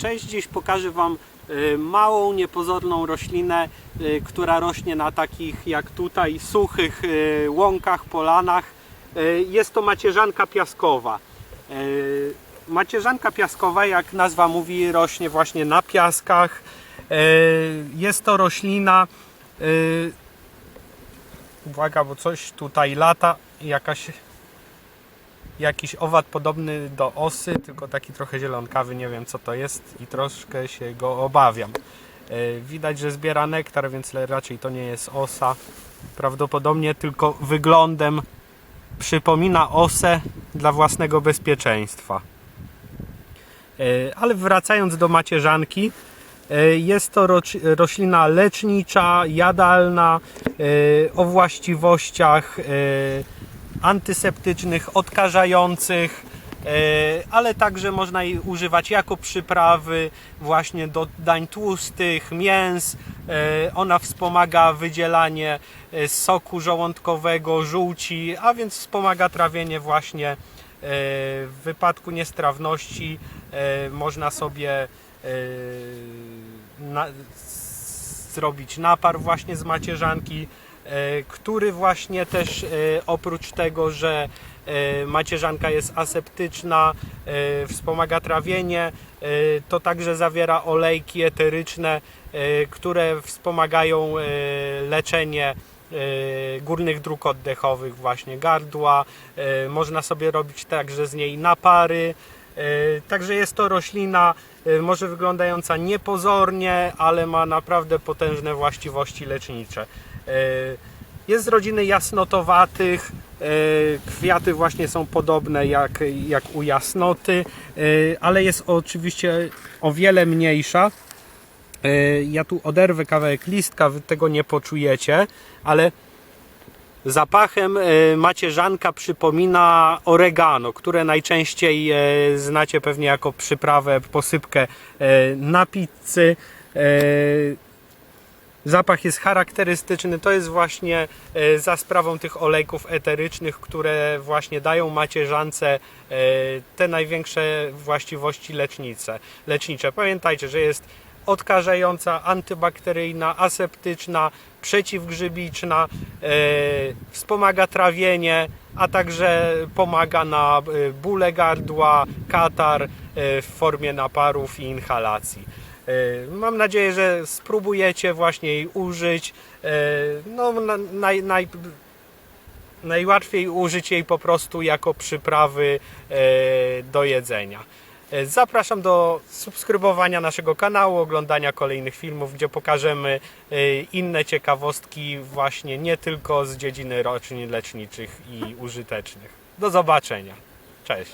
Cześć, dziś pokażę Wam y, małą, niepozorną roślinę, y, która rośnie na takich jak tutaj suchych y, łąkach, polanach. Jest to macierzanka piaskowa. Macierzanka piaskowa, jak nazwa mówi, rośnie właśnie na piaskach. Jest to roślina. Uwaga, bo coś tutaj lata, jakaś jakiś owad podobny do osy, tylko taki trochę zielonkawy, nie wiem co to jest i troszkę się go obawiam. E, Widać, że zbiera nektar, więc raczej to nie jest osa. Prawdopodobnie tylko wyglądem przypomina osę dla własnego bezpieczeństwa. E, Ale wracając do macierzanki, e, jest to roślina lecznicza, jadalna, o właściwościach antyseptycznych, odkażających, e, ale także można jej używać jako przyprawy właśnie do dań tłustych, mięs. E, Ona wspomaga wydzielanie e, soku żołądkowego, żółci, a więc wspomaga trawienie właśnie w wypadku niestrawności można sobie zrobić napar właśnie z macierzanki, który właśnie też e, oprócz tego, że e, macierzanka jest aseptyczna, e, wspomaga trawienie, e, to także zawiera olejki eteryczne, e, które wspomagają e, leczenie e, górnych dróg oddechowych, właśnie gardła. E, Można sobie robić także z niej napary. E, Także jest to roślina e, może wyglądająca niepozornie, ale ma naprawdę potężne właściwości lecznicze. E, Jest z rodziny jasnotowatych. e, Kwiaty właśnie są podobne jak, jak u jasnoty, e, ale jest oczywiście o wiele mniejsza. Ja tu oderwę kawałek listka, wy tego nie poczujecie, ale zapachem macierzanka przypomina oregano, które najczęściej znacie pewnie jako przyprawę, posypkę na pizzy. Zapach jest charakterystyczny, to jest właśnie e, za sprawą tych olejków eterycznych, które właśnie dają macierzance e, te największe właściwości lecznicze. lecznicze. Pamiętajcie, że jest odkażająca, antybakteryjna, aseptyczna, przeciwgrzybiczna, e, wspomaga trawienie, a także pomaga na bóle gardła, katar w formie naparów i inhalacji. E, Mam nadzieję, że spróbujecie właśnie jej użyć. E, No, na, naj, naj, najłatwiej użyć jej po prostu jako przyprawy e, do jedzenia. Zapraszam do subskrybowania naszego kanału, oglądania kolejnych filmów, gdzie pokażemy inne ciekawostki właśnie nie tylko z dziedziny roślin leczniczych i użytecznych. Do zobaczenia. Cześć.